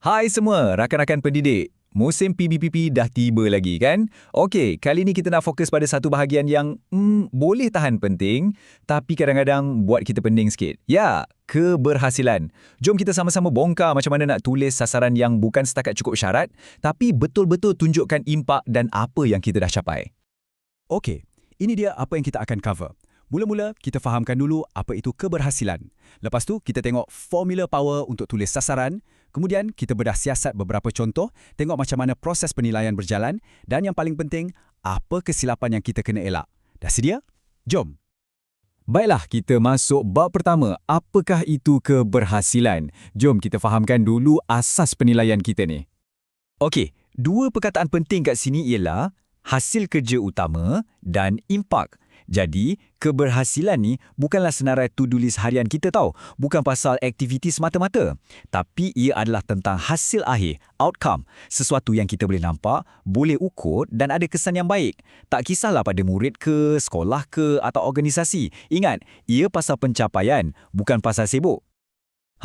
Hai semua, rakan-rakan pendidik. Musim PBPP dah tiba lagi kan? Okey, kali ni kita nak fokus pada satu bahagian yang hmm, boleh tahan penting tapi kadang-kadang buat kita pening sikit. Ya, keberhasilan. Jom kita sama-sama bongkar macam mana nak tulis sasaran yang bukan setakat cukup syarat tapi betul-betul tunjukkan impak dan apa yang kita dah capai. Okey, ini dia apa yang kita akan cover. Mula-mula, kita fahamkan dulu apa itu keberhasilan. Lepas tu, kita tengok formula power untuk tulis sasaran. Kemudian, kita bedah siasat beberapa contoh, tengok macam mana proses penilaian berjalan. Dan yang paling penting, apa kesilapan yang kita kena elak. Dah sedia? Jom! Baiklah, kita masuk bab pertama. Apakah itu keberhasilan? Jom kita fahamkan dulu asas penilaian kita ni. Okey, dua perkataan penting kat sini ialah hasil kerja utama dan impak. Jadi, keberhasilan ni bukanlah senarai to-do list harian kita tau. Bukan pasal aktiviti semata-mata. Tapi ia adalah tentang hasil akhir, outcome. Sesuatu yang kita boleh nampak, boleh ukur dan ada kesan yang baik. Tak kisahlah pada murid ke, sekolah ke atau organisasi. Ingat, ia pasal pencapaian, bukan pasal sibuk.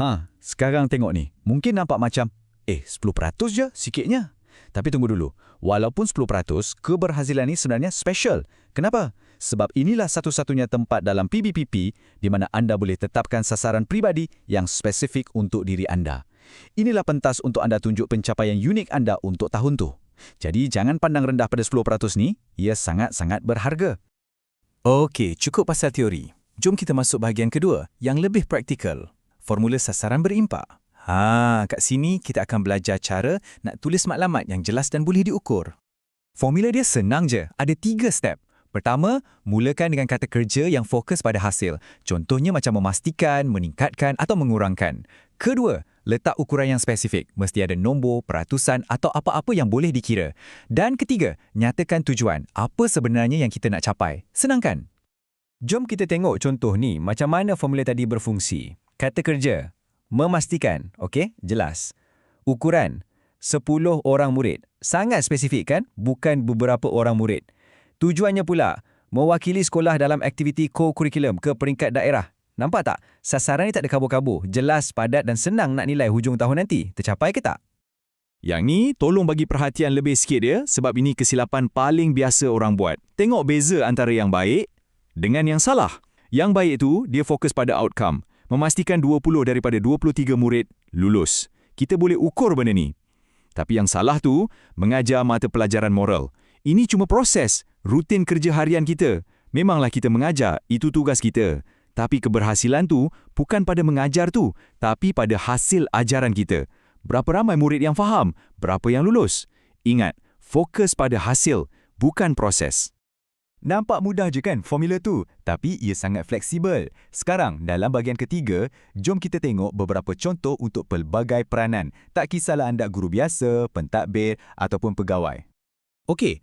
Ha, sekarang tengok ni. Mungkin nampak macam, eh 10% je sikitnya. Tapi tunggu dulu, walaupun 10%, keberhasilan ini sebenarnya special. Kenapa? Sebab inilah satu-satunya tempat dalam PBPP di mana anda boleh tetapkan sasaran pribadi yang spesifik untuk diri anda. Inilah pentas untuk anda tunjuk pencapaian unik anda untuk tahun tu. Jadi jangan pandang rendah pada 10% ni, ia sangat-sangat berharga. Okey, cukup pasal teori. Jom kita masuk bahagian kedua, yang lebih praktikal. Formula sasaran berimpak. Ha, kat sini kita akan belajar cara nak tulis maklumat yang jelas dan boleh diukur. Formula dia senang je, ada tiga step. Pertama, mulakan dengan kata kerja yang fokus pada hasil. Contohnya macam memastikan, meningkatkan atau mengurangkan. Kedua, letak ukuran yang spesifik. Mesti ada nombor, peratusan atau apa-apa yang boleh dikira. Dan ketiga, nyatakan tujuan. Apa sebenarnya yang kita nak capai? Senang kan? Jom kita tengok contoh ni, macam mana formula tadi berfungsi. Kata kerja, Memastikan, okey, jelas. Ukuran, 10 orang murid. Sangat spesifik kan? Bukan beberapa orang murid. Tujuannya pula, mewakili sekolah dalam aktiviti co-curriculum ke peringkat daerah. Nampak tak? Sasaran ni tak ada kabur-kabur. Jelas, padat dan senang nak nilai hujung tahun nanti. Tercapai ke tak? Yang ni, tolong bagi perhatian lebih sikit ya, sebab ini kesilapan paling biasa orang buat. Tengok beza antara yang baik dengan yang salah. Yang baik tu, dia fokus pada outcome memastikan 20 daripada 23 murid lulus. Kita boleh ukur benda ni. Tapi yang salah tu, mengajar mata pelajaran moral. Ini cuma proses, rutin kerja harian kita. Memanglah kita mengajar, itu tugas kita. Tapi keberhasilan tu bukan pada mengajar tu, tapi pada hasil ajaran kita. Berapa ramai murid yang faham? Berapa yang lulus? Ingat, fokus pada hasil, bukan proses. Nampak mudah je kan formula tu, tapi ia sangat fleksibel. Sekarang, dalam bahagian ketiga, jom kita tengok beberapa contoh untuk pelbagai peranan. Tak kisahlah anda guru biasa, pentadbir ataupun pegawai. Okey,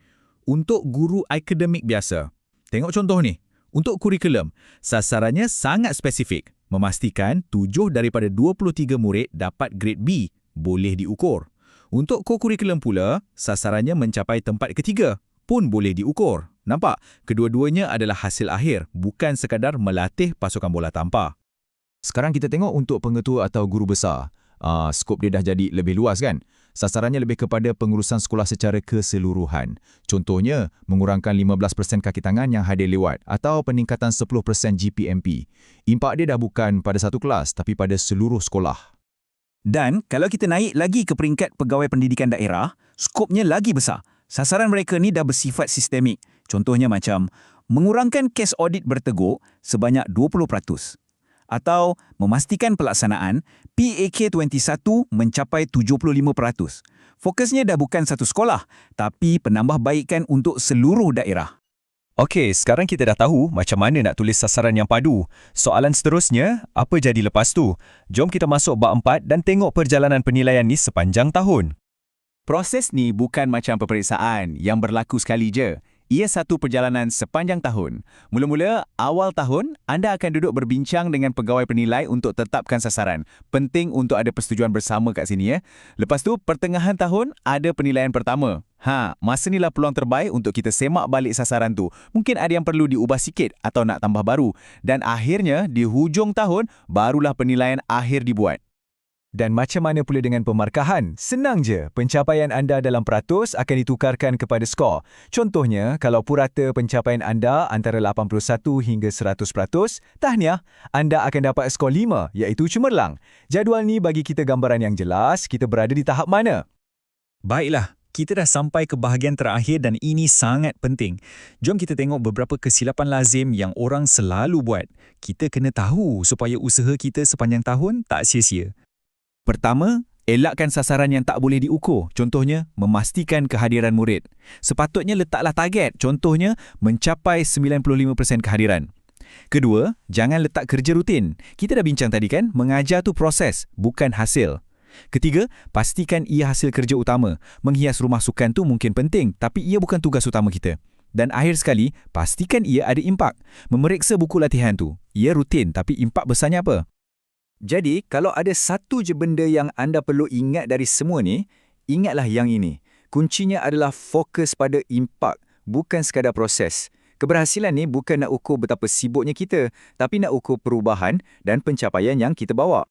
untuk guru akademik biasa, tengok contoh ni. Untuk kurikulum, sasarannya sangat spesifik. Memastikan 7 daripada 23 murid dapat grade B, boleh diukur. Untuk co-curriculum pula, sasarannya mencapai tempat ketiga, pun boleh diukur. Nampak? Kedua-duanya adalah hasil akhir, bukan sekadar melatih pasukan bola tampar. Sekarang kita tengok untuk pengetua atau guru besar. Uh, skop dia dah jadi lebih luas kan? Sasarannya lebih kepada pengurusan sekolah secara keseluruhan. Contohnya, mengurangkan 15% kaki tangan yang hadir lewat atau peningkatan 10% GPMP. Impak dia dah bukan pada satu kelas tapi pada seluruh sekolah. Dan kalau kita naik lagi ke peringkat pegawai pendidikan daerah, skopnya lagi besar. Sasaran mereka ni dah bersifat sistemik. Contohnya macam mengurangkan kes audit berteguk sebanyak 20% atau memastikan pelaksanaan PAK 21 mencapai 75%. Fokusnya dah bukan satu sekolah, tapi penambahbaikan untuk seluruh daerah. Okey, sekarang kita dah tahu macam mana nak tulis sasaran yang padu. Soalan seterusnya, apa jadi lepas tu? Jom kita masuk bab 4 dan tengok perjalanan penilaian ni sepanjang tahun. Proses ni bukan macam peperiksaan yang berlaku sekali je. Ia satu perjalanan sepanjang tahun. Mula-mula, awal tahun, anda akan duduk berbincang dengan pegawai penilai untuk tetapkan sasaran. Penting untuk ada persetujuan bersama kat sini ya. Lepas tu, pertengahan tahun, ada penilaian pertama. Ha, masa inilah peluang terbaik untuk kita semak balik sasaran tu. Mungkin ada yang perlu diubah sikit atau nak tambah baru. Dan akhirnya, di hujung tahun, barulah penilaian akhir dibuat. Dan macam mana pula dengan pemarkahan? Senang je, pencapaian anda dalam peratus akan ditukarkan kepada skor. Contohnya, kalau purata pencapaian anda antara 81 hingga 100%, tahniah, anda akan dapat skor 5 iaitu cemerlang. Jadual ni bagi kita gambaran yang jelas kita berada di tahap mana. Baiklah, kita dah sampai ke bahagian terakhir dan ini sangat penting. Jom kita tengok beberapa kesilapan lazim yang orang selalu buat. Kita kena tahu supaya usaha kita sepanjang tahun tak sia-sia. Pertama, elakkan sasaran yang tak boleh diukur. Contohnya, memastikan kehadiran murid. Sepatutnya letaklah target. Contohnya, mencapai 95% kehadiran. Kedua, jangan letak kerja rutin. Kita dah bincang tadi kan, mengajar tu proses, bukan hasil. Ketiga, pastikan ia hasil kerja utama. Menghias rumah sukan tu mungkin penting, tapi ia bukan tugas utama kita. Dan akhir sekali, pastikan ia ada impak. Memeriksa buku latihan tu. Ia rutin, tapi impak besarnya apa? Jadi, kalau ada satu je benda yang anda perlu ingat dari semua ni, ingatlah yang ini. Kuncinya adalah fokus pada impak, bukan sekadar proses. Keberhasilan ni bukan nak ukur betapa sibuknya kita, tapi nak ukur perubahan dan pencapaian yang kita bawa.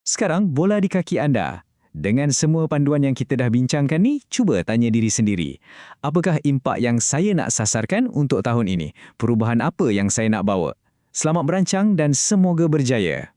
Sekarang, bola di kaki anda. Dengan semua panduan yang kita dah bincangkan ni, cuba tanya diri sendiri. Apakah impak yang saya nak sasarkan untuk tahun ini? Perubahan apa yang saya nak bawa? Selamat merancang dan semoga berjaya.